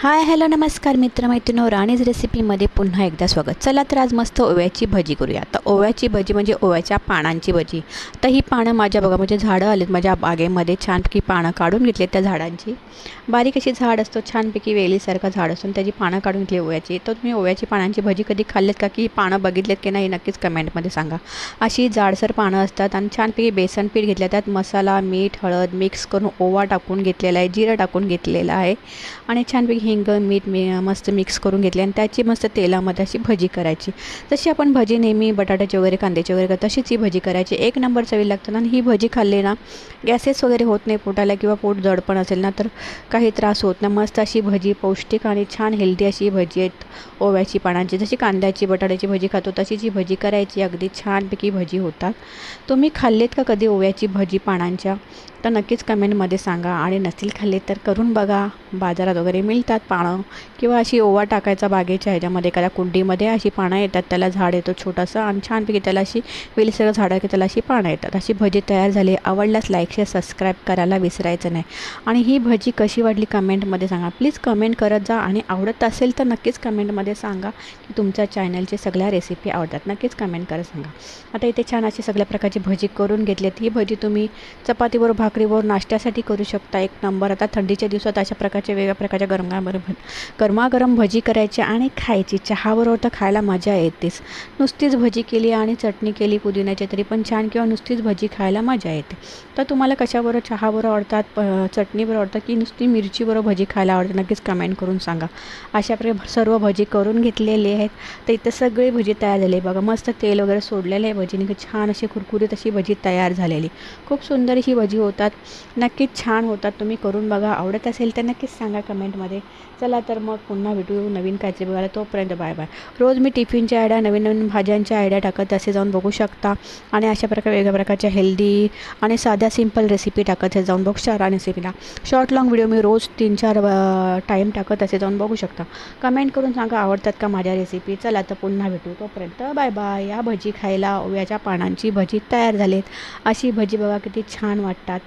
Hi hello नमस्कार मित्रमैत्रिणींनो राणीज रेसिपीमध्ये पुन्हा एकदा स्वागत. चला तर आज मस्त ओव्याची भजी करूया. आता ओव्याची भजी म्हणजे ओव्याच्या पानांची भजी. तर ही पानं माझ्या बघा म्हणजे झाडं आलेत माझ्या बागेमध्ये. छानपैकी पानं काढून घेतली त्या झाडांची. बारीक अशी झाड असतो छानपैकी वेलीसारखं झाड असतो. त्याची पानं काढून घेतली ओव्याची. तर तुम्ही ओव्याची पानांची भजी कधी खाल्लेत का? की पानं बघितलेत की नाही? नक्कीच कमेंटमध्ये सांगा. अशी जाडसर पानं असतात आणि छानपैकी बेसन पीठ घेतलं. त्यात मसाला मीठ हळद मिक्स करून ओवा टाकून घेतलेला आहे जिरं टाकून घेतलेलं आहे. आणि छानपैकी हिंग मीठ मी मस्त मिक्स करून घेतले आणि त्याची मस्त तेलामध्ये अशी भजी करायची. जशी आपण भजी नेहमी बटाट्याची वगैरे कांद्याची वगैरे तशीच ही भजी करायची. एक नंबर चवी लागतं आणि ही भजी खाल्ली ना गॅसेस वगैरे होत नाही पोटाला किंवा पोट जड पण असेल ना तर काही त्रास होत नाही. मस्त अशी भजी पौष्टिक आणि छान हेल्दी अशी भजी आहेत ओव्याची पानांची. जशी कांद्याची बटाट्याची भजी खातो तशीच ही भजी करायची. अगदी छानपैकी भजी होतात. तुम्ही खाल्लेत का कधी ओव्याची भजी पानांच्या? तर नक्कीच कमेंटमध्ये सांगा. आणि नसतील खाल्ले तर करून बघा. बाजारात वगैरे मिळतात पानं. किंवा अशी ओवा टाकायचा बागेच्या ह्याच्यामध्ये एखाद्या कुंडीमध्ये अशी पानं येतात. त्याला झाड येतो छोटंसं आणि छानपैकी त्याला अशी वेलसर झाडं की त्याला अशी पानं येतात. अशी भजी तयार झाली. आवडल्यास लाईक शेअर सबस्क्राईब करायला विसरायचं नाही. आणि ही भजी कशी वाटली कमेंटमध्ये सांगा. प्लीज कमेंट करत जा. आणि आवडत असेल तर नक्कीच कमेंटमध्ये सांगा की तुमच्या चॅनलचे सगळ्या रेसिपी आवडतात. नक्कीच कमेंट करत सांगा. आता इथे छान अशी सगळ्या प्रकारची भजी करून घेतली ही भजी तुम्ही चपातीवर भाकरीवर नाश्त्यासाठी करू शकता. एक नंबर. आता थंडीच्या दिवसात अशा प्रकारच्या वेगळ्या प्रकारच्या गरमागरम गरमागरम भजी करायची आणि खायची. चहाबरोबर तर खायला मजा येतेच. नुसतीच भजी केली आणि चटणी केली पुदिन्याची तरी पण छान किंवा नुसतीच भजी खायला मजा येते. तर तुम्हाला कशाबरोबर चहाबरोबर आवडतात प चटणीबरोबर आवडतात की नुसती मिरचीबरोबर भजी खायला आवडते? नक्कीच कमेंट करून सांगा. अशा प्रकारे सर्व भजी करून घेतलेली आहेत. तर इथं सगळी भजी तयार झाली बघा मस्त तेल वगैरे सोडलेलं आहे भजीने. छान अशी कुरकुरीत अशी भजी तयार झालेली. खूप सुंदर ही भजी होती होतात. नक्कीच छान होतात. तुम्ही करून बघा. आवडत असेल तर नक्कीच सांगा कमेंटमध्ये. चला तर मग पुन्हा भेटू नवीन काहीतरी बघायला तोपर्यंत बाय बाय. रोज मी टिफिनच्या आयड्या नवीन नवीन भाज्यांच्या आयड्या टाकत असे जाऊन बघू शकता. आणि अशा प्रकारे वेगळ्या प्रकारच्या हेल्दी आणि साध्या सिंपल रेसिपी टाकत असे जाऊन बघू शकता. रेसिपीला. शॉर्ट लॉंग व्हिडिओ मी रोज तीन चार टाईम टाकत असे जाऊन बघू शकता. कमेंट करून सांगा आवडतात का माझ्या रेसिपी. चला तर पुन्हा भेटू. तोपर्यंत बाय बाय. या भजी खायला ओव्याच्या पानांची भजी तयार झालीत. अशी भजी बघा किती छान वाटतात.